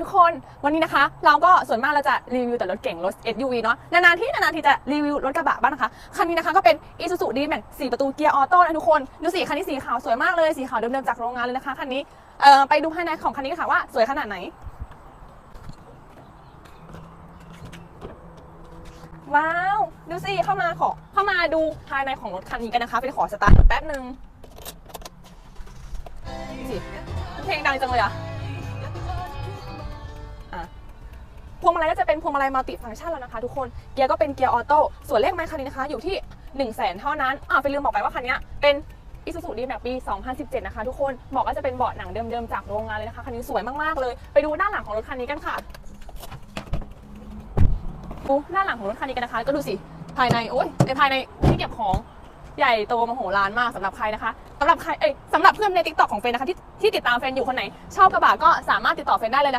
ทุกคนวันนี้นะคะ เราก็ส่วนมากเราจะรีวิวแต่รถเก่งรถ SUV เนาะนานๆที่นานๆที่จะรีวิวรถกระบะบ้างนะคะคันนี้นะคะก็เป็น Isuzu D-Max 4ประตูเกียร์ออโต้นะทุกคนดูสีคันนี้สีขาวสวยมากเลยสีขาวเดิมๆจากโรงงานเลยนะคะคันนี้เอ่อไปดูภายในของคันนี้กันค่ะว่าสวยขนาดไหนว้าว ดูสิเข้ามาขอเข้ามาดูภายในของรถคันนี้กันนะคะ ไปขอสตาร์ทแป๊บนึงสิเพลงดังจังเลยอะอะ พวงมาลัยก็จะเป็นพวงมาลัยมัลติฟังก์ชันแล้วนะคะทุกคน เกียร์ก็เป็นเกียร์ออโต้ ส่วนเลขไม้คันนี้นะคะ อยู่ที่1 0 0 0 0แสนเท่านั้นอ่าไปลืมบอกไปว่าคันนี้เป็น Isuzu D-Max ปี 2017 นะคะทุกคนบอกว่าจะเป็นเบาะหนังเดิมๆจากโรงงานเลยนะคะ คันนี้สวยมากๆเลย ไปดูด้านหลังของรถคันนี้กันค่ะดูด้านหลังของรถคันนี้กันนะคะ ก็ดูสิ ภายใน โอ้ยในภายในที่เก็บของใหญ่โตมโหฬารมากสำหรับใครนะคะสำหรับใครเอ้ยสำหรับเพื่อนใน t ิ k t o k ของเฟนนะคะที่ที่ติดตามเฟนอยู่คนไหน ชอบกระบะก็สามารถติดต่อเฟนได้เลยนะ